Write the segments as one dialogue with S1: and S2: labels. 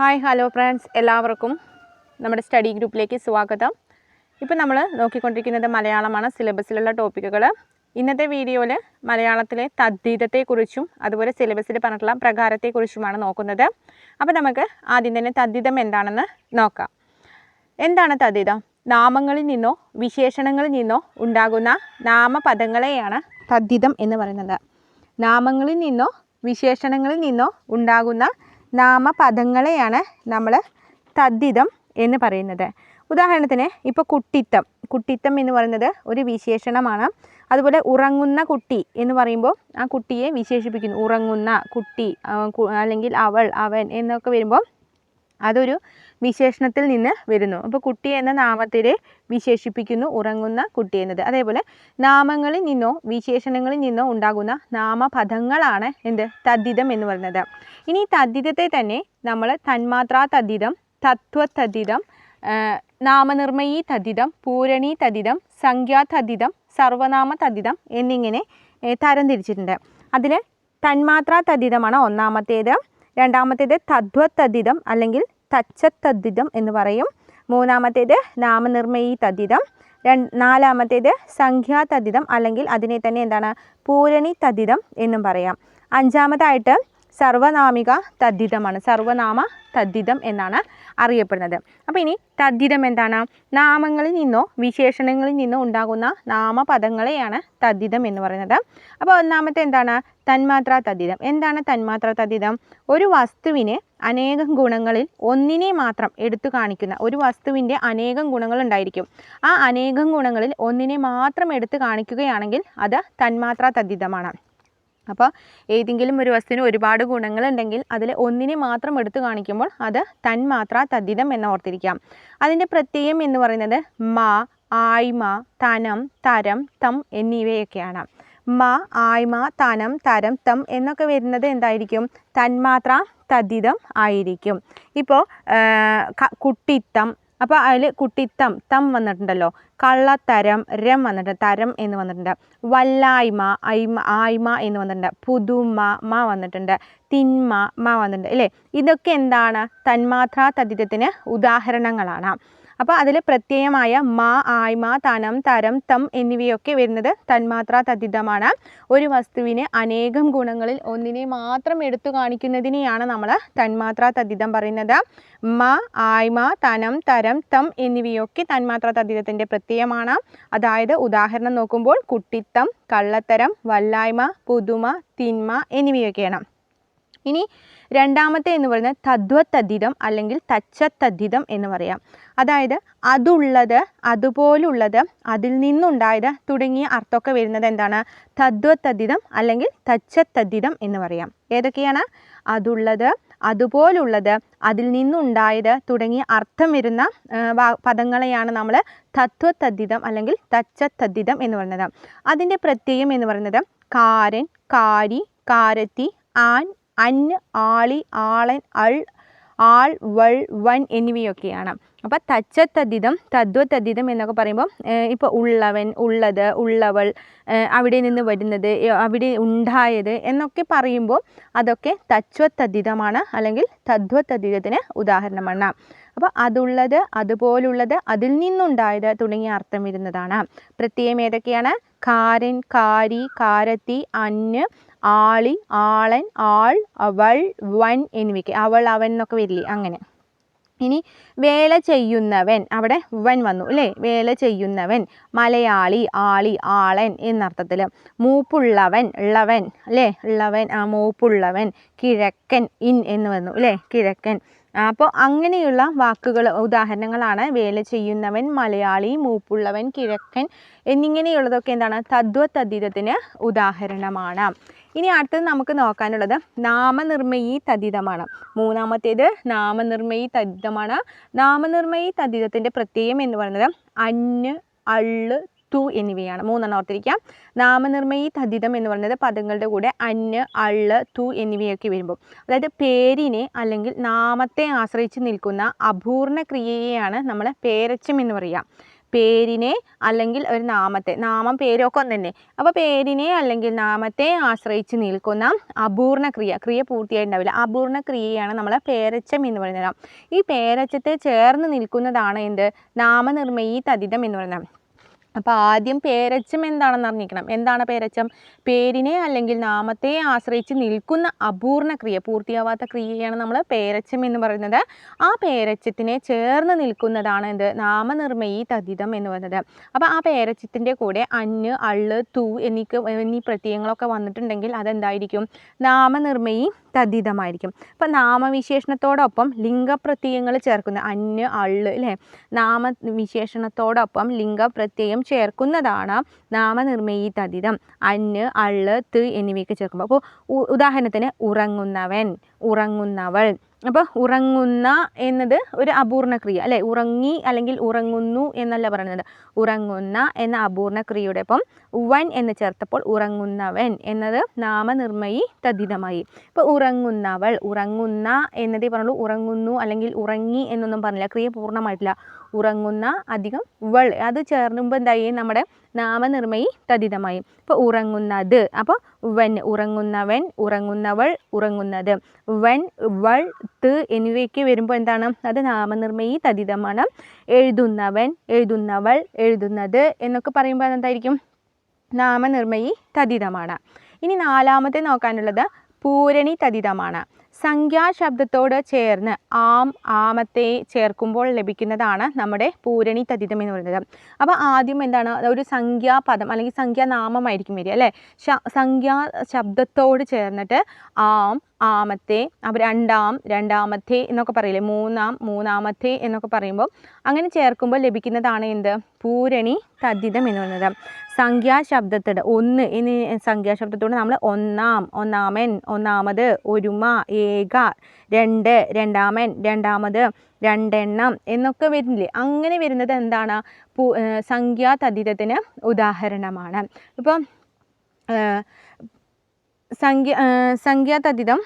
S1: Hi hello friends എല്ലാവർക്കും നമ്മുടെ study ഗ്രൂപ്പിലേക്ക് സ്വാഗതം. ഇപ്പം നമ്മൾ നോക്കിക്കൊണ്ടിരിക്കുന്നത് മലയാളമാണ് സിലബസിലുള്ള ടോപ്പിക്കുകൾ ഇന്നത്തെ വീഡിയോയിൽ മലയാളത്തിലെ തദ്ധിതത്തെക്കുറിച്ചും അതുപോലെ സിലബസിൽ പറഞ്ഞിട്ടുള്ള പ്രകാരത്തെക്കുറിച്ചുമാണ് നോക്കുന്നത്. അപ്പോൾ നമുക്ക് ആദ്യം തന്നെ തദ്ധിതം എന്താണെന്ന് നോക്കാം. എന്താണ് തദ്ധിതം? നാമങ്ങളിൽ നിന്നോ വിശേഷണങ്ങളിൽ നിന്നോ ഉണ്ടാകുന്ന നാമപദങ്ങളെയാണ് തദ്ധിതം എന്ന് പറയുന്നത്. നാമങ്ങളിൽ നിന്നോ വിശേഷണങ്ങളിൽ നിന്നോ ഉണ്ടാകുന്ന നാമപദങ്ങളെയാണ് നമ്മൾ തദ്ധിതം എന്ന് പറയുന്നത്. ഉദാഹരണത്തിന് ഇപ്പോൾ കുട്ടിത്തം. കുട്ടിത്തം എന്ന് പറയുന്നത് ഒരു വിശേഷണമാണ്. അതുപോലെ ഉറങ്ങുന്ന കുട്ടി എന്ന് പറയുമ്പോൾ ആ കുട്ടിയെ വിശേഷിപ്പിക്കുന്നു. ഉറങ്ങുന്ന കുട്ടി അല്ലെങ്കിൽ അവൾ അവൻ എന്നൊക്കെ വരുമ്പോൾ അതൊരു വിശേഷണത്തിൽ നിന്ന് വരുന്നു. അപ്പോൾ കുട്ടി എന്ന നാമത്തിലെ വിശേഷിപ്പിക്കുന്നു ഉറങ്ങുന്ന കുട്ടി എന്നത്. അതേപോലെ നാമങ്ങളിൽ നിന്നോ വിശേഷണങ്ങളിൽ നിന്നോ ഉണ്ടാകുന്ന നാമപദങ്ങളാണ് എന്ത്? തദ്ധിതം എന്ന് പറയുന്നത്. ഇനി തദ്ധിതത്തെ തന്നെ നമ്മൾ തന്മാത്രാ തദ്ധിതം തത്വതദ്ധിതം നാമനിർമ്മയി തദ്ധിതം പൂരണി തദ്ധിതം സംഖ്യാ തദ്ധിതം സർവനാമ തദ്ധിതം എന്നിങ്ങനെ തരം തരംതിരിച്ചിട്ടുണ്ട്. അതിൽ തന്മാത്രാ തദ്ധിതമാണ് ഒന്നാമത്തേത്. രണ്ടാമത്തേത് തദ്വത്തദ്ധിതം അല്ലെങ്കിൽ തച്ചത്തദ്ധിതം എന്ന് പറയും. മൂന്നാമത്തേത് നാമനിർമ്മയി തദ്ധിതം രണ്ട് നാലാമത്തേത് സംഖ്യാതദ്ധിതം അല്ലെങ്കിൽ അതിനെ തന്നെ എന്താണ്? പൂരണി തദ്ധിതം എന്നും പറയാം. അഞ്ചാമതായിട്ട് സർവനാമിക തദ്ധിതമാണ്. സർവനാമ തദ്ധിതം എന്നാണ് അറിയപ്പെടുന്നത്. അപ്പോൾ ഇനി തദ്ധിതം എന്താണ്? നാമങ്ങളിൽ നിന്നോ വിശേഷണങ്ങളിൽ നിന്നോ ഉണ്ടാകുന്ന നാമപദങ്ങളെയാണ് തദ്ധിതം എന്ന് പറയുന്നത്. അപ്പോൾ ഒന്നാമത്തെ എന്താണ്? തന്മാത്ര തദ്ധിതം. എന്താണ് തന്മാത്ര തദ്ധിതം? ഒരു വസ്തുവിന് അനേകം ഗുണങ്ങളിൽ ഒന്നിനെ മാത്രം എടുത്തു കാണിക്കുന്ന ഒരു വസ്തുവിന്റെ അനേകം ഗുണങ്ങൾ ഉണ്ടായിരിക്കും. ആ അനേകം ഗുണങ്ങളിൽ ഒന്നിനെ മാത്രം എടുത്തു കാണിക്കുകയാണെങ്കിൽ അത് തന്മാത്ര തദ്ധിതമാണ്. അപ്പോൾ ഏതെങ്കിലും ഒരു വസ്തുവിന് ഒരുപാട് ഗുണങ്ങളുണ്ടെങ്കിൽ അതിൽ ഒന്നിനെ മാത്രം എടുത്തു കാണിക്കുമ്പോൾ അത് തന്മാത്ര തദ്ധിതം എന്ന് ഓർത്തിരിക്കാം. അതിന്റെ പ്രത്യയം എന്ന് പറയുന്നത് മ ആയ്മ തനം തരം തം എന്നിവയൊക്കെയാണ്. മ ആയ്മ തനം തരം തം എന്നൊക്കെ വരുന്നത് എന്തായിരിക്കും? തന്മാത്ര തദ്ധിതം ആയിരിക്കും. ഇപ്പോൾ കുട്ടിത്തം അപ്പോൾ അതിൽ കുട്ടിത്തം തം വന്നിട്ടുണ്ടല്ലോ. കള്ളത്തരം രം വന്നിട്ടുണ്ട്. തരം എന്ന് വന്നിട്ടുണ്ട്. വല്ലായ്മ ഐമ ആയ്മ എന്ന് വന്നിട്ടുണ്ട്. പുതുമ മ വന്നിട്ടുണ്ട്. തിന്മ മ വന്നിട്ടുണ്ട്. അല്ലേ ഇതൊക്കെ എന്താണ്? തന്മാത്രാ തദ്ധിതത്തിന് ഉദാഹരണങ്ങളാണ്. അപ്പോൾ അതിൽ പ്രത്യയമായ മാ ആയ്മ തനം തരം തം എന്നിവയൊക്കെ വരുന്നത് തന്മാത്ര തദ്ധിതമാണ്. ഒരു വസ്തുവിനെ അനേകം ഗുണങ്ങളിൽ ഒന്നിനെ മാത്രം എടുത്തു കാണിക്കുന്നതിനെയാണ് നമ്മൾ തന്മാത്ര തദ്ധിതം പറയുന്നത്. മ ആയ്മ തനം തരം തം എന്നിവയൊക്കെ തന്മാത്ര തദ്ധിതത്തിന്റെ പ്രത്യയമാണ്. അതായത് ഉദാഹരണം നോക്കുമ്പോൾ കുട്ടിത്തം കള്ളത്തരം വല്ലായ്മ പുതുമ തിന്മ എന്നിവയൊക്കെയാണ്. ഇനി രണ്ടാമത്തെ എന്ന് പറയുന്നത് തദ്വത്തദ്ധിതം അല്ലെങ്കിൽ തച്ചത്തദ്ധിതം എന്ന് പറയാം. അതായത് അതുള്ളത് അതുപോലുള്ളത് അതിൽ നിന്നുണ്ടായത് തുടങ്ങിയ അർത്ഥമൊക്കെ വരുന്നത് എന്താണ്? തദ്വത്തദ്ധിതം അല്ലെങ്കിൽ തച്ചത്തദ്ധിതം എന്ന് പറയാം. ഏതൊക്കെയാണ്? അതുള്ളത് അതുപോലുള്ളത് അതിൽ നിന്നുണ്ടായത് തുടങ്ങിയ അർത്ഥം വരുന്ന പദങ്ങളെയാണ് നമ്മൾ തത്വതദ്ധിതം അല്ലെങ്കിൽ തച്ചത്തദ്ധിതം എന്ന് പറയുന്നത്. അതിന്റെ പ്രത്യയം എന്ന് പറയുന്നത് കാരൻ കാരി കാരത്തി ആൻ അന് ആളി ആളൻ അൾ ആൾ വൾ വൻ എന്നിവയൊക്കെയാണ്. അപ്പോൾ തച്ചത്തദ്ധിതം തദ്വത്തദ്ധിതം എന്നൊക്കെ പറയുമ്പോൾ ഇപ്പോൾ ഉള്ളവൻ ഉള്ളത് ഉള്ളവൾ അവിടെ നിന്ന് വരുന്നത് അവിടെ ഉണ്ടായത് എന്നൊക്കെ പറയുമ്പോൾ അതൊക്കെ തച്വത്തദ്ധിതമാണ് അല്ലെങ്കിൽ തദ്വത്തദ്ധിതത്തിന് ഉദാഹരണമാണ്. അപ്പോൾ അതുള്ളത് അതുപോലുള്ളത് അതിൽ നിന്നുണ്ടായത് തുടങ്ങിയ അർത്ഥം വരുന്നതാണ്. പ്രത്യയം ഏതൊക്കെയാണ്? കാരൻ കാരി കാരത്തി അന്ന് ആളി ആളൻ ആൾ അവൾ വൻ എന്നിവയ്ക്ക്. അവൾ അവൻ എന്നൊക്കെ വരില്ലേ അങ്ങനെ. ഇനി വേല ചെയ്യുന്നവൻ അവിടെ വൻ വന്നു അല്ലേ? വേല ചെയ്യുന്നവൻ മലയാളി ആളി ആളൻ എന്നർത്ഥത്തിൽ മൂപ്പുള്ളവൻ ഉള്ളവൻ അല്ലേ? ഉള്ളവൻ ആ മൂപ്പുള്ളവൻ കിഴക്കൻ ഇൻ എന്ന് വന്നു അല്ലേ? കിഴക്കൻ. അപ്പോൾ അങ്ങനെയുള്ള വാക്കുകൾ ഉദാഹരണങ്ങളാണ് വേല ചെയ്യുന്നവൻ മലയാളി മൂപ്പുള്ളവൻ കിഴക്കൻ എന്നിങ്ങനെയുള്ളതൊക്കെ എന്താണ്? തദ്വത്തദ്ധിതത്തിന് ഉദാഹരണമാണ്. ഇനി അടുത്തത് നമുക്ക് നോക്കാനുള്ളത് നാമനിർമ്മയി തദ്ധിതമാണ് മൂന്നാമത്തേത് നാമനിർമ്മയി തദ്ധിതമാണ് നാമനിർമ്മയി തദ്ധിതത്തിന്റെ പ്രത്യയം എന്ന് പറയുന്നത് അന് അള്ള് തു എന്നിവയാണ്. മൂന്നെണ്ണം ഓർത്തിരിക്കാം. നാമനിർമ്മയി തദ്ധിതം എന്ന് പറയുന്നത് പദങ്ങളുടെ കൂടെ അന്ന് അള്ള് തു എന്നിവയൊക്കെ വരുമ്പോൾ അതായത് പേരിനെ അല്ലെങ്കിൽ നാമത്തെ ആശ്രയിച്ച് നിൽക്കുന്ന അപൂർണ ക്രിയയെയാണ് നമ്മൾ പേരച്ചം എന്ന് പറയുക പേരിനെ അല്ലെങ്കിൽ ഒരു നാമത്തെ നാമം പേരൊക്കെ ഒന്ന് തന്നെ അപ്പോൾ പേരിനെ അല്ലെങ്കിൽ നാമത്തെ ആശ്രയിച്ച് നിൽക്കുന്ന അപൂർണ ക്രിയ ക്രിയ പൂർത്തിയായിട്ടുണ്ടാവില്ല. അപൂർണ ക്രിയയാണ് നമ്മൾ പേരച്ചം എന്ന് പറയുന്നത്. ഈ പേരച്ചത്തെ ചേർന്ന് നിൽക്കുന്നതാണ് എന്ത്? നാമനിർമ്മയി തതിതം എന്ന് പറയുന്നത്. അപ്പോൾ ആദ്യം പേരച്ചം എന്താണെന്ന് അറിഞ്ഞിരിക്കണം. എന്താണ് പേരച്ചം? പേരിനെ അല്ലെങ്കിൽ നാമത്തെ ആശ്രയിച്ച് നിൽക്കുന്ന അപൂർണ ക്രിയ പൂർത്തിയാവാത്ത ക്രിയയാണ് നമ്മൾ പേരച്ചം എന്ന് പറയുന്നത്. ആ പേരച്ചത്തിനെ ചേർന്ന് നിൽക്കുന്നതാണ് എന്ത്? നാമനിർമ്മയി തതിതം എന്ന് പറയുന്നത്. അപ്പോൾ ആ പേരച്ചത്തിന്റെ കൂടെ അന്ന് അള്ള് തു എന്നീ എന്നീ പ്രത്യയങ്ങളൊക്കെ വന്നിട്ടുണ്ടെങ്കിൽ അതെന്തായിരിക്കും? നാമനിർമ്മയി തദ്ധിതമായിരിക്കും അപ്പം നാമവിശേഷണത്തോടൊപ്പം ലിംഗപ്രത്യയങ്ങൾ ചേർക്കുന്ന അന്യ അള്ള് അല്ലേ നാമവിശേഷണത്തോടൊപ്പം ലിംഗപ്രത്യയം ചേർക്കുന്നതാണ് നാമനിർമ്മയി തദ്ധിതം അന്യ അള്ള് ത് എന്നിവയൊക്കെ ചേർക്കുമ്പോൾ അപ്പോൾ ഉദാഹരണത്തിന് ഉറങ്ങുന്നവൻ ഉറങ്ങുന്നവൾ. അപ്പോൾ ഉറങ്ങുന്ന എന്നത് ഒരു അപൂർണ ക്രിയ അല്ലേ? ഉറങ്ങി അല്ലെങ്കിൽ ഉറങ്ങുന്നു എന്നല്ല പറയുന്നത്. ഉറങ്ങുന്ന എന്ന അപൂർണ ഒപ്പം വൻ എന്ന് ചേർത്തപ്പോൾ ഉറങ്ങുന്നവൻ എന്നത് നാമനിർമ്മയി തദ്ധിതമായി. ഇപ്പോൾ ഉറങ്ങുന്നവൾ ഉറങ്ങുന്ന എന്നതേ പറഞ്ഞുള്ളൂ. ഉറങ്ങുന്നു അല്ലെങ്കിൽ ഉറങ്ങി എന്നൊന്നും പറഞ്ഞില്ല. ക്രിയ പൂർണമായിട്ടില്ല. ഉറങ്ങുന്ന അധികം വൾ അത് ചേർന്നുമ്പോൾ എന്തായി? നമ്മുടെ നാമനിർമ്മയി തദിതമായി ഇപ്പോൾ ഉറങ്ങുന്നത്. അപ്പോൾ വൻ ഉറങ്ങുന്നവൻ ഉറങ്ങുന്നവൾ ഉറങ്ങുന്നത്. വൻ വൾ ത് എന്നിവയ്ക്ക് വരുമ്പോൾ എന്താണ്? അത് നാമനിർമ്മയി തദിതമാണ് എഴുതുന്നവൻ എഴുതുന്നവൾ എഴുതുന്നത് എന്നൊക്കെ പറയുമ്പോൾ എന്തായിരിക്കും? നാമനിർമ്മയി തദിതമാണ് ഇനി നാലാമത്തെ നോക്കാനുള്ളത് പൂരണി തദ്ധിതമാണ്. സംഖ്യാശബ്ദത്തോട് ചേർന്ന് ആം ആമത്തെ ചേർക്കുമ്പോൾ ലഭിക്കുന്നതാണ് നമ്മുടെ പൂരണി തതിതം എന്ന് പറയുന്നത്. അപ്പോൾ ആദ്യം എന്താണ്? ഒരു സംഖ്യാപദം അല്ലെങ്കിൽ സംഖ്യാനാമമായിരിക്കും വരിക അല്ലേ? സംഖ്യാ ശബ്ദത്തോട് ചേർന്നിട്ട് ആം ആമത്തെ അപ്പോൾ രണ്ടാം രണ്ടാമത്തെ എന്നൊക്കെ പറയില്ലേ? മൂന്നാം മൂന്നാമത്തെ എന്നൊക്കെ പറയുമ്പോൾ അങ്ങനെ ചേർക്കുമ്പോൾ ലഭിക്കുന്നതാണ് എന്ത്? പൂരണി തദ്ധിതം എന്ന് പറയുന്നത്. സംഖ്യാശബ്ദത്തോട് ഒന്ന് എന്നീ സംഖ്യാശബ്ദത്തോട് നമ്മൾ ഒന്നാം ഒന്നാമൻ ഒന്നാമത് ഒരുമ ഏക രണ്ട് രണ്ടാമൻ രണ്ടാമത് രണ്ടെണ്ണം എന്നൊക്കെ വരുന്നില്ലേ? അങ്ങനെ വരുന്നത് എന്താണ്? പൂ സംഖ്യാതീതത്തിന് ഉദാഹരണമാണ്. ഇപ്പം സംഖ്യ സംഖ്യാതതിതം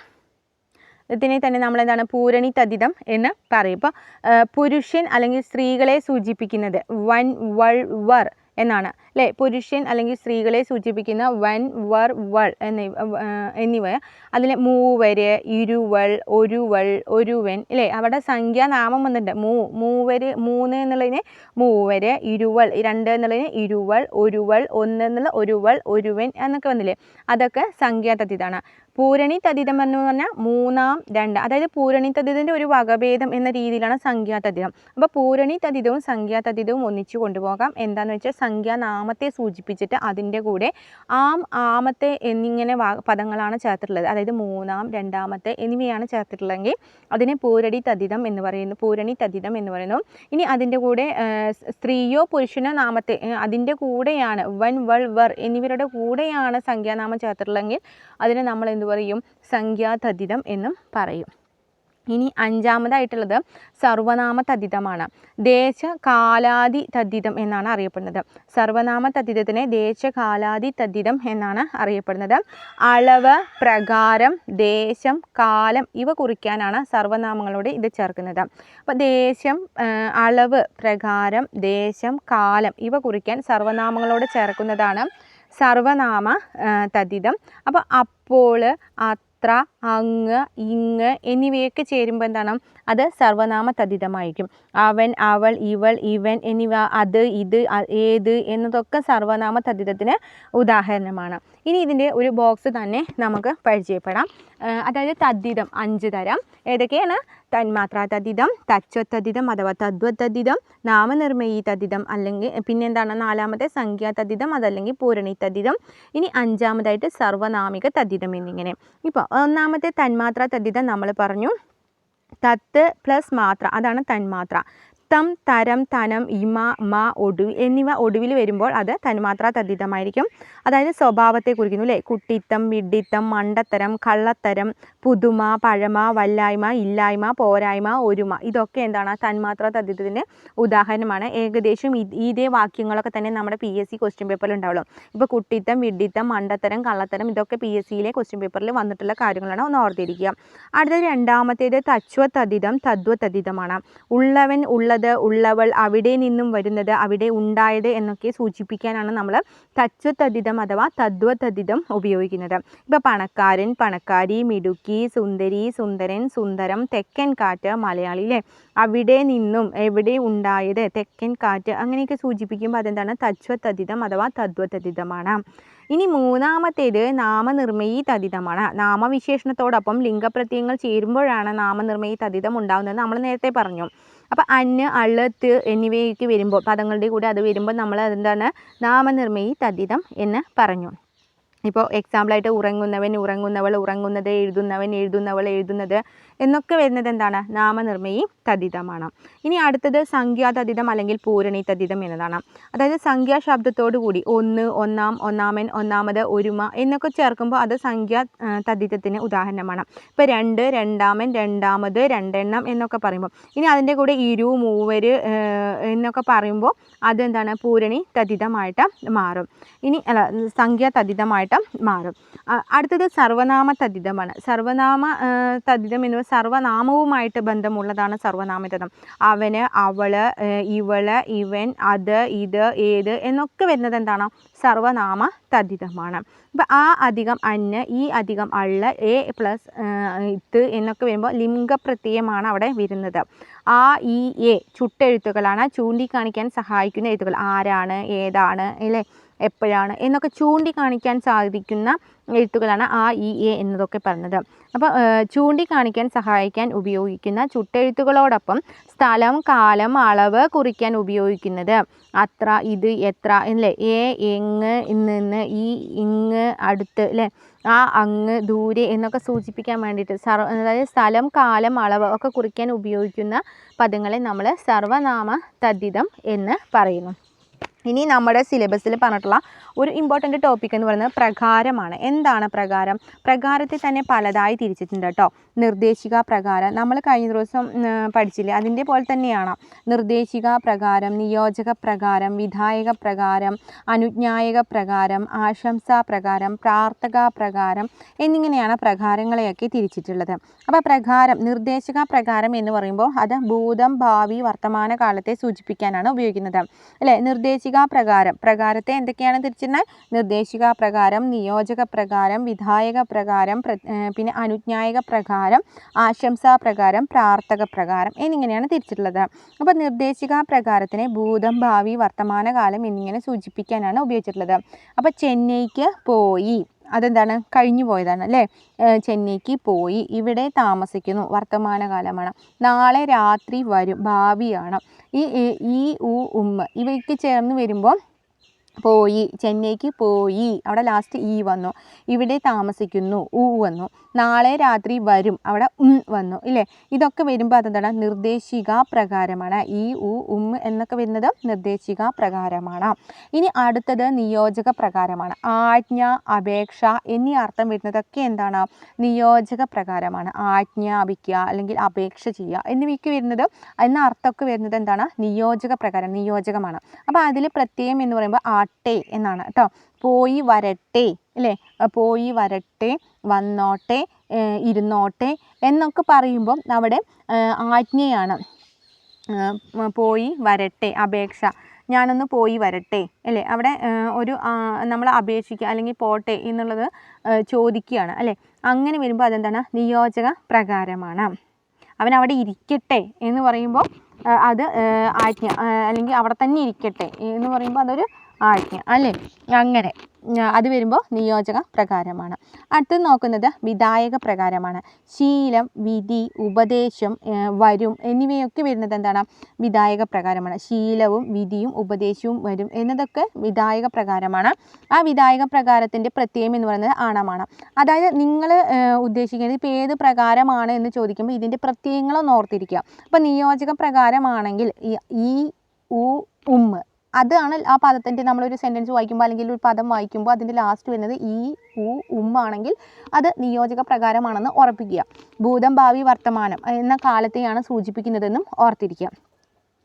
S1: ഇതിനെ തന്നെ നമ്മൾ എന്താണ് പൂരണി തതിതം എന്ന് പറയും. ഇപ്പോൾ പുരുഷൻ അല്ലെങ്കിൽ സ്ത്രീകളെ സൂചിപ്പിക്കുന്നത് വൻ വൾ വർ എന്നാണ്. അല്ലേ പുരുഷൻ അല്ലെങ്കിൽ സ്ത്രീകളെ സൂചിപ്പിക്കുന്ന വൻ വർ വൾ എന്നിവ. അതിൽ മൂവര് ഇരുവൾ ഒരുവൾ ഒരുവൻ അല്ലേ അവിടെ സംഖ്യാനാമം വന്നിട്ടുണ്ട്. മൂ മൂവര് മൂന്ന് എന്നുള്ളതിന് മൂവര് ഇരുവൾ രണ്ട് എന്നുള്ളതിന് ഇരുവൾ ഒരുവൾ ഒന്ന് എന്നുള്ള ഒരുവൾ ഒരുവൻ എന്നൊക്കെ വന്നില്ലേ. അതൊക്കെ സംഖ്യാതത്തിതാണ് പൂരണി തതിതം എന്ന് പറഞ്ഞാൽ മൂന്നാം രണ്ട്. അതായത് പൂരണി തദ്ധിതന്റെ ഒരു വകഭേദം എന്ന രീതിയിലാണ് സംഖ്യാതദ്ധിതം അപ്പോൾ പൂരണി തദ്ധിതവും സംഖ്യാതദ്ധിതവും ഒന്നിച്ചു കൊണ്ടുപോകാം. എന്താണെന്ന് വെച്ചാൽ സംഖ്യാനാമത്തെ സൂചിപ്പിച്ചിട്ട് അതിന്റെ കൂടെ ആം ആമത്തെ എന്നിങ്ങനെ പദങ്ങളാണ് ചേർത്തിട്ടുള്ളത്. അതായത് മൂന്നാം രണ്ടാമത്തെ എന്നിവയാണ് ചേർത്തിട്ടുള്ളതെങ്കിൽ അതിനെ പൂരടി തതിതം എന്ന് പറയുന്നു പൂരണി തതിതം എന്ന് പറയുന്നു. ഇനി അതിന്റെ കൂടെ സ്ത്രീയോ പുരുഷനോ നാമത്തെ അതിന്റെ കൂടെയാണ് വൻ വൾ വർ എന്നിവരുടെ കൂടെയാണ് സംഖ്യാനാമം ചേർത്തിട്ടുള്ളതെങ്കിൽ അതിനെ നമ്മൾ എന്ത് പറയും? സംഖ്യാതതിതം എന്നും പറയും. ഇനി അഞ്ചാമതായിട്ടുള്ളത് സർവനാമ തദ്ധിതമാണ് ദേശ കാലാതി തദ്ധിതം എന്നാണ് അറിയപ്പെടുന്നത്. സർവനാമ തദ്ധിതത്തിനെ ദേശ കാലാതി തദ്ധിതം എന്നാണ് അറിയപ്പെടുന്നത്. അളവ് പ്രകാരം ദേശം കാലം ഇവ കുറിക്കാനാണ് സർവനാമങ്ങളോട് ഇത് ചേർക്കുന്നത്. അപ്പോൾ ദേശം അളവ് പ്രകാരം ദേശം കാലം ഇവ കുറിക്കാൻ സർവനാമങ്ങളോട് ചേർക്കുന്നതാണ് സർവനാമ തദ്ധിതം. അപ്പോൾ അപ്പോൾ അത്ര അങ്ങ് ഇങ്ങ് എന്നിവയൊക്കെ ചേരുമ്പോൾ എന്താണ്? അത് സർവനാമ തദ്ധിതമായിരിക്കും അവൻ അവൾ ഇവൾ ഇവൻ എന്നിവ അത് ഇത് ഏത് എന്നതൊക്കെ സർവനാമ തദ്ധിതത്തിന് ഉദാഹരണമാണ്. ഇനി ഇതിന്റെ ഒരു ബോക്സ് തന്നെ നമുക്ക് പരിചയപ്പെടാം. അതായത് തദ്ധിതം അഞ്ച് തരം. ഏതൊക്കെയാണ്? തന്മാത്രാ തദ്ധിതം തത്വത്തദ്ധിതം അഥവാ തദ്വത്തദ്ധിതം നാമനിർമ്മയി തദ്ധിതം അല്ലെങ്കിൽ പിന്നെന്താണ്? നാലാമത്തെ സംഖ്യാ തദ്ധിതം അതല്ലെങ്കിൽ പൂരണി ഇനി അഞ്ചാമതായിട്ട് സർവനാമിക തദ്ധിതം എന്നിങ്ങനെ. ഇപ്പോൾ ഒന്നാമത്തെ തന്മാത്രാ തദ്ധിതം നമ്മൾ പറഞ്ഞു. തത്ത് പ്ലസ് മാത്ര അതാണ് തന്മാത്ര. തം തരം തനം ഇമ മ ഒടു എന്നിവ ഒടുവിൽ വരുമ്പോൾ അത് തന്മാത്രാ തദ്ധിതമായിരിക്കും അതായത് സ്വഭാവത്തെ കുറിക്കുന്നു അല്ലേ കുട്ടിത്തം വിഡ്ഢിത്തം മണ്ടത്തരം കള്ളത്തരം പുതുമ പഴമ വല്ലായ്മ ഇല്ലായ്മ പോരായ്മ ഒരുമ. ഇതൊക്കെ എന്താണ്? തന്മാത്രാ തദ്ധിതത്തിന് ഉദാഹരണമാണ്. ഏകദേശം ഇതേ വാക്യങ്ങളൊക്കെ തന്നെ നമ്മുടെ പി എസ് സി ക്വസ്റ്റ്യൻ പേപ്പറിൽ ഉണ്ടാവുള്ളൂ. ഇപ്പോൾ കുട്ടിത്തം വിഡ്ഢിത്തം മണ്ടത്തരം കള്ളത്തരം ഇതൊക്കെ പി എസ് സിയിലെ ക്വസ്റ്റ്യൻ പേപ്പറിൽ വന്നിട്ടുള്ള കാര്യങ്ങളാണ് ഒന്ന് ഓർത്തിരിക്കുക. അടുത്തത് രണ്ടാമത്തേത് തത്വത്തദ്ധിതം തദ്വത്തദ്ധിതമാണ് ഉള്ളവൻ ഉള്ളത് ഉള്ളത് ഉള്ളവൾ അവിടെ നിന്നും വരുന്നത് അവിടെ ഉണ്ടായത് എന്നൊക്കെ സൂചിപ്പിക്കാനാണ് നമ്മൾ തത്വതദ്ധിതം അഥവാ തദ്വതദ്ധിതം ഉപയോഗിക്കുന്നത്. ഇപ്പോൾ പണക്കാരൻ പണക്കാരി മിടുക്കി സുന്ദരി സുന്ദരൻ സുന്ദരം തെക്കൻ കാറ്റ് മലയാളിയിലെ അവിടെ നിന്നും എവിടെ ഉണ്ടായത്? തെക്കൻ കാറ്റ് അങ്ങനെയൊക്കെ സൂചിപ്പിക്കുമ്പോൾ അതെന്താണ്? തത്വതദ്ധിതം അഥവാ തദ്വതദ്ധിതമാണ് ഇനി മൂന്നാമത്തേത് നാമനിർമ്മയി തതിതമാണ് നാമവിശേഷണത്തോടൊപ്പം ലിംഗപ്രത്യയങ്ങൾ ചേരുമ്പോഴാണ് നാമനിർമ്മയി തതിതം ഉണ്ടാകുന്നത് നമ്മൾ നേരത്തെ പറഞ്ഞു. അപ്പോൾ അന്ന് അള്ളത്ത് എന്നിവയ്ക്ക് വരുമ്പോൾ പദങ്ങളുടെ കൂടെ അത് വരുമ്പോൾ നമ്മൾ അതെന്താണ്? നാമനിർമ്മയി തദ്ധിതം എന്ന് പറഞ്ഞു. ഇപ്പോൾ എക്സാമ്പിളായിട്ട് ഉറങ്ങുന്നവൻ ഉറങ്ങുന്നവൾ ഉറങ്ങുന്നത് എഴുതുന്നവൻ എഴുതുന്നവൾ എഴുതുന്നത് എന്നൊക്കെ വരുന്നത് എന്താണ്? നാമനിർമ്മയി തദ്ധിതമാണ്. ഇനി അടുത്തത് സംഖ്യാതദ്ധിതം അല്ലെങ്കിൽ പൂരണി തദ്ധിതം എന്നതാണ്. അതായത് സംഖ്യാശബ്ദത്തോടു കൂടി ഒന്ന് ഒന്നാം ഒന്നാമൻ ഒന്നാമത് ഒരുമ എന്നൊക്കെ ചേർക്കുമ്പോൾ അത് സംഖ്യാ തതിതത്തിന് ഉദാഹരണമാണ്. ഇപ്പോൾ രണ്ട് രണ്ടാമൻ രണ്ടാമത് രണ്ടെണ്ണം എന്നൊക്കെ പറയുമ്പോൾ ഇനി അതിന്റെ കൂടെ ഇരു മൂവര് എന്നൊക്കെ പറയുമ്പോൾ അതെന്താണ്? പൂരണി തതിതമായിട്ട് മാറും. ഇനി അല്ല സംഖ്യ തതിതമായിട്ട് മാറും. അടുത്തത് സർവനാമ തതിതമാണ് സർവനാമ തതിതം തദ്ധിതം എന്ന് സർവനാമവുമായിട്ട് ബന്ധമുള്ളതാണ് സർവനാമതം അവന് അവൾ ഇവൾ ഇവൻ അത് ഇത് ഏത് എന്നൊക്കെ വരുന്നത് എന്താണ്? സർവനാമ തതിതമാണ് അപ്പോൾ ആ അധികം അന്ന് ഈ അധികം അള്ള എ പ്ലസ് ഇത് എന്നൊക്കെ വരുമ്പോൾ ലിംഗപ്രത്യയമാണ് അവിടെ വരുന്നത്. ആ ഇ എ ചുട്ടെഴുത്തുകളാണ് ചൂണ്ടിക്കാണിക്കാൻ സഹായിക്കുന്ന എഴുത്തുകൾ. ആരാണ് ഏതാണ് അല്ലേ? എപ്പോഴാണ് എന്നൊക്കെ ചൂണ്ടിക്കാണിക്കാൻ സാധിക്കുന്ന എഴുത്തുകളാണ് ആ ഇ എ എന്നതൊക്കെ പറഞ്ഞത്. അപ്പോൾ ചൂണ്ടിക്കാണിക്കാൻ സഹായിക്കാൻ ഉപയോഗിക്കുന്ന ചുട്ടെഴുത്തുകളോടൊപ്പം സ്ഥലം കാലം അളവ് കുറിക്കാൻ ഉപയോഗിക്കുന്നത്. അത്ര ഇത് എത്ര അല്ലേ? എ എങ് ഇന്ന് ഇന്ന് ഈ ഇങ്ങ് അടുത്ത് അല്ലേ? ആ അങ്ങ് ദൂരെ എന്നൊക്കെ സൂചിപ്പിക്കാൻ വേണ്ടിയിട്ട് സർവ അതായത് സ്ഥലം കാലം അളവ് ഒക്കെ കുറിക്കാൻ ഉപയോഗിക്കുന്ന പദങ്ങളെ നമ്മൾ സർവനാമ തദ്ധിതം എന്ന് പറയുന്നു. ഇനി നമ്മുടെ സിലബസിൽ പറഞ്ഞിട്ടുള്ള ഒരു ഇമ്പോർട്ടന്റ് ടോപ്പിക് എന്ന് പറയുന്നത് പ്രകാരമാണ്. എന്താണ് പ്രകാരം? പ്രകാരത്തെ തന്നെ പലതായി തിരിച്ചിട്ടുണ്ട് കേട്ടോ. നിർദ്ദേശിക പ്രകാരം. നമ്മൾ കഴിഞ്ഞ ദിവസം പഠിച്ചില്ലേ? അതിന്റെ പോലെ തന്നെയാണ്. നിർദ്ദേശിക പ്രകാരം നിയോജക പ്രകാരം വിധായക പ്രകാരം അനുജ്ഞായക പ്രകാരം ആശംസാ പ്രകാരം പ്രാർത്ഥക പ്രകാരം എന്നിങ്ങനെയാണ് പ്രകാരങ്ങളെയൊക്കെ തിരിച്ചിട്ടുള്ളത്. അപ്പോൾ പ്രകാരം നിർദ്ദേശക പ്രകാരം എന്ന് പറയുമ്പോൾ അത് ഭൂതം ഭാവി വർത്തമാന കാലത്തെ സൂചിപ്പിക്കാനാണ് ഉപയോഗിക്കുന്നത്. അല്ലേ? നിർദ്ദേശിക പ്രകാരം പ്രകാരത്തെ എന്തൊക്കെയാണ് തിരിച്ചിരുന്നത് നിർദ്ദേശികാപ്രകാരം നിയോജക പ്രകാരം വിധായക പ്രകാരം പിന്നെ അനുജ്ഞായക പ്രകാരം ആശംസാ പ്രകാരം പ്രാർത്ഥക പ്രകാരം എന്നിങ്ങനെയാണ് തിരിച്ചിട്ടുള്ളത്. അപ്പോൾ നിർദ്ദേശികാപ്രകാരത്തിനെ ഭൂതം ഭാവി വർത്തമാനകാലം എന്നിങ്ങനെ സൂചിപ്പിക്കാനാണ് ഉപയോഗിച്ചിട്ടുള്ളത്. അപ്പോൾ ചെന്നൈക്ക് പോയി. അതെന്താണ്? കഴിഞ്ഞു പോയതാണ് അല്ലേ? ചെന്നൈക്ക് പോയി. ഇവിടെ താമസിക്കുന്നു. വർത്തമാനകാലമാണ്. നാളെ രാത്രി വരും. ഭാവിയാണ്. ഈ ഈ- ഉ ഇവയ്ക്ക് ചേർന്ന് വരുമ്പോൾ പോയി ചെന്നൈക്ക് പോയി. അവിടെ ലാസ്റ്റ് ഈ വന്നു. ഇവിടെ താമസിക്കുന്നു. ഉ വന്നു. നാളെ രാത്രി വരും. അവിടെ ഉം വന്നു. ഇല്ലേ? ഇതൊക്കെ വരുമ്പോൾ അതെന്താണ് നിർദ്ദേശിക പ്രകാരമാണ്. ഈ ഉ ഉം എന്നൊക്കെ വരുന്നത് നിർദ്ദേശിക പ്രകാരമാണ്. ഇനി അടുത്തത് നിയോജക പ്രകാരമാണ്. ആജ്ഞ അപേക്ഷ എന്നീ അർത്ഥം വരുന്നതൊക്കെ എന്താണ്? നിയോജക പ്രകാരമാണ്. ആജ്ഞാപിക്കുക അല്ലെങ്കിൽ അപേക്ഷ ചെയ്യുക എന്നിവയ്ക്ക് വരുന്നത് എന്ന അർത്ഥമൊക്കെ വരുന്നത് എന്താണ്? നിയോജക പ്രകാരം നിയോജകമാണ്. അപ്പോൾ അതിൽ പ്രത്യയം എന്ന് പറയുമ്പോൾ ആട്ടെ എന്നാണ് കേട്ടോ. പോയി വരട്ടെ അല്ലേ പോയി വരട്ടെ വന്നോട്ടെ ഇരുന്നോട്ടെ എന്നൊക്കെ പറയുമ്പോൾ അവിടെ ആജ്ഞയാണ്. പോയി വരട്ടെ അപേക്ഷ. ഞാനൊന്ന് പോയി വരട്ടെ അല്ലേ അവിടെ ഒരു നമ്മൾ അപേക്ഷിക്കുക അല്ലെങ്കിൽ പോട്ടെ എന്നുള്ളത് ചോദിക്കുകയാണ് അല്ലേ? അങ്ങനെ വരുമ്പോൾ അതെന്താണ്? നിയോജക പ്രകാരമാണ്. അവൻ അവിടെ ഇരിക്കട്ടെ എന്ന് പറയുമ്പോൾ അത് ആജ്ഞ അല്ലെങ്കിൽ അവിടെ തന്നെ ഇരിക്കട്ടെ എന്ന് പറയുമ്പോൾ അതൊരു ആജ്ഞ അല്ലേ? അങ്ങനെ അത് വരുമ്പോൾ നിയോജക പ്രകാരമാണ്. അടുത്തത് നോക്കുന്നത് വിധായക പ്രകാരമാണ്. ശീലം വിധി ഉപദേശം വരും എന്നിവയൊക്കെ വരുന്നത് എന്താണ്? വിധായക പ്രകാരമാണ്. ശീലവും വിധിയും ഉപദേശവും വരും എന്നതൊക്കെ വിധായക പ്രകാരമാണ്. ആ വിധായക പ്രകാരത്തിന്റെ പ്രത്യയം എന്ന് പറയുന്നത് ആണമാണ്. അതായത് നിങ്ങൾ ഉദ്ദേശിക്കുന്നത് ഇപ്പോൾ ഏത് പ്രകാരമാണ് എന്ന് ചോദിക്കുമ്പോൾ ഇതിന്റെ പ്രത്യയങ്ങളൊന്ന് ഓർത്തിരിക്കുക. അപ്പോൾ നിയോജക പ്രകാരമാണെങ്കിൽ ഈ ഉ ഉമ്മ് അതാണ് ആ പദത്തിന്റെ നമ്മളൊരു സെന്റൻസ് വായിക്കുമ്പോൾ അല്ലെങ്കിൽ ഒരു പദം വായിക്കുമ്പോൾ അതിന്റെ ലാസ്റ്റ് വരുന്നത് ഈ ഉ ആണെങ്കിൽ അത് നിയോജക പ്രകാരമാണെന്ന് ഉറപ്പിക്കുക. ഭൂതം ഭാവി വർത്തമാനം എന്ന കാലത്തെയാണ് സൂചിപ്പിക്കുന്നതെന്നും ഓർത്തിരിക്കുക.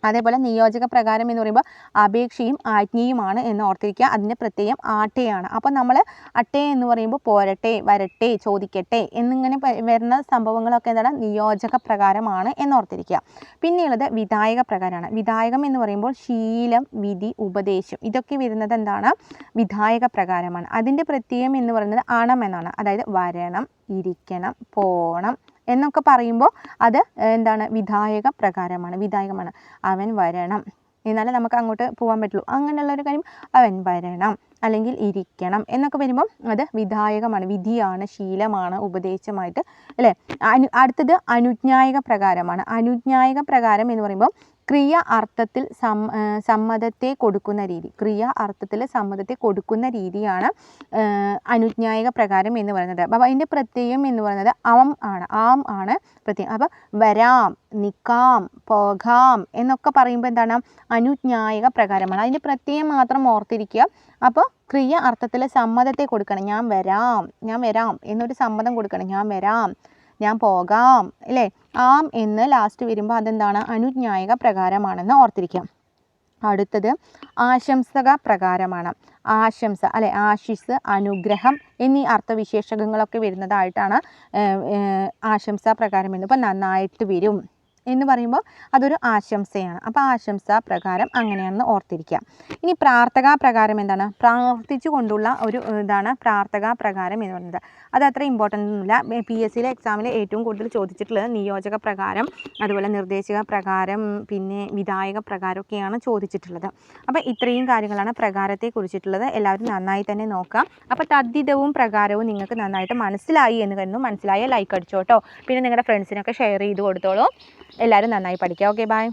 S1: അതേപോലെ നിയോജക പ്രകാരം എന്ന് പറയുമ്പോൾ അപേക്ഷയും ആജ്ഞയുമാണ് എന്ന് ഓർത്തിരിക്കുക. അതിന്റെ പ്രത്യയം ആട്ടയാണ്. അപ്പോൾ നമ്മൾ അട്ടേ എന്ന് പറയുമ്പോൾ പോരട്ടെ വരട്ടെ ചോദിക്കട്ടെ എന്നിങ്ങനെ വരുന്ന സംഭവങ്ങളൊക്കെ എന്താണ്? നിയോജക പ്രകാരമാണ് എന്ന് ഓർത്തിരിക്കുക. പിന്നെയുള്ളത് വിധായക പ്രകാരമാണ്. വിധായകം എന്ന് പറയുമ്പോൾ ശീലം വിധി ഉപദേശം ഇതൊക്കെ വരുന്നത് എന്താണ്? വിധായക പ്രകാരമാണ്. അതിന്റെ പ്രത്യയം എന്ന് പറയുന്നത് അണം എന്നാണ്. അതായത് വരണം ഇരിക്കണം പോണം എന്നൊക്കെ പറയുമ്പോൾ അത് എന്താണ് വിധായക പ്രകാരമാണ് വിധായകമാണ്. അവൻ വരണം. എന്നാലേ നമുക്ക് അങ്ങോട്ട് പോകാൻ പറ്റുള്ളൂ. അങ്ങനെയുള്ള ഒരു കാര്യം അവൻ വരണം അല്ലെങ്കിൽ ഇരിക്കണം എന്നൊക്കെ വരുമ്പോൾ അത് വിധായകമാണ് വിധിയാണ് ശീലമാണ് ഉപദേശമായിട്ട് അല്ലേ? അനു അടുത്തത് അനുജ്ഞായക പ്രകാരമാണ്. അനുജ്ഞായക പ്രകാരം എന്ന് പറയുമ്പോൾ ക്രിയ അർത്ഥത്തിൽ സം സമ്മതത്തെ കൊടുക്കുന്ന രീതി. ക്രിയ അർത്ഥത്തിൽ സമ്മതത്തെ കൊടുക്കുന്ന രീതിയാണ് അനുജ്ഞായക പ്രകാരം എന്ന് പറയുന്നത്. അപ്പോൾ അതിന്റെ പ്രത്യയം എന്ന് പറയുന്നത് അവം ആണ്. ആം ആണ് പ്രത്യയം അപ്പോൾ വരാം നിക്കാം പോകാം എന്നൊക്കെ പറയുമ്പോൾ എന്താണ്? അനുജ്ഞായക പ്രകാരമാണ്. അതിന്റെ പ്രത്യയം മാത്രം ഓർത്തിരിക്കുക. അപ്പോൾ ക്രിയ അർത്ഥത്തിൽ സമ്മതത്തെ കൊടുക്കണം. ഞാൻ വരാം ഞാൻ വരാം എന്നൊരു സമ്മതം കൊടുക്കണം. ഞാൻ വരാം ഞാൻ പോകാം അല്ലേ? ആം എന്ന് ലാസ്റ്റ് വരുമ്പോൾ അതെന്താണ്? അനുജ്ഞായക പ്രകാരമാണെന്ന് ഓർത്തിരിക്കാം. അടുത്തത് ആശംസക പ്രകാരമാണ്. ആശംസ അല്ലെ ആശിസ് അനുഗ്രഹം എന്നീ അർത്ഥവിശേഷകങ്ങളൊക്കെ വരുന്നതായിട്ടാണ് ആശംസാ പ്രകാരം വരുന്നത്. ഇപ്പം നന്നായിട്ട് വരും. എന്ന് പറയുമ്പോൾ അതൊരു ആശംസയാണ്. അപ്പോൾ ആശംസ പ്രകാരം അങ്ങനെയാണെന്ന് ഓർത്തിരിക്കുക. ഇനി പ്രാർത്ഥക പ്രകാരം എന്താണ്? പ്രാർത്ഥിച്ചു കൊണ്ടുള്ള ഒരു ഇതാണ് പ്രാർത്ഥക പ്രകാരം എന്ന് പറയുന്നത്. അത് അത്ര ഇമ്പോർട്ടന്റ് ഒന്നുമില്ല. പി എസ് സിയിലെ എക്സാമിൽ ഏറ്റവും കൂടുതൽ ചോദിച്ചിട്ടുള്ളത് നിയോജക പ്രകാരം അതുപോലെ നിർദ്ദേശക പ്രകാരം പിന്നെ വിധായക പ്രകാരമൊക്കെയാണ് ചോദിച്ചിട്ടുള്ളത്. അപ്പോൾ ഇത്രയും കാര്യങ്ങളാണ് പ്രകാരത്തെ കുറിച്ചിട്ടുള്ളത്. എല്ലാവരും നന്നായി തന്നെ നോക്കാം അപ്പോൾ തദ്ധിതവും പ്രകാരവും നിങ്ങൾക്ക് നന്നായിട്ട് മനസ്സിലായി എന്ന് കരുതുന്നു. മനസ്സിലായ ലൈക്ക് അടിച്ചോട്ടോ. പിന്നെ നിങ്ങളുടെ ഫ്രണ്ട്സിനൊക്കെ ഷെയർ ചെയ്ത് കൊടുത്തോളൂ. എല്ലാവരും നന്നായി പഠിക്കുക ഓക്കെ ബൈ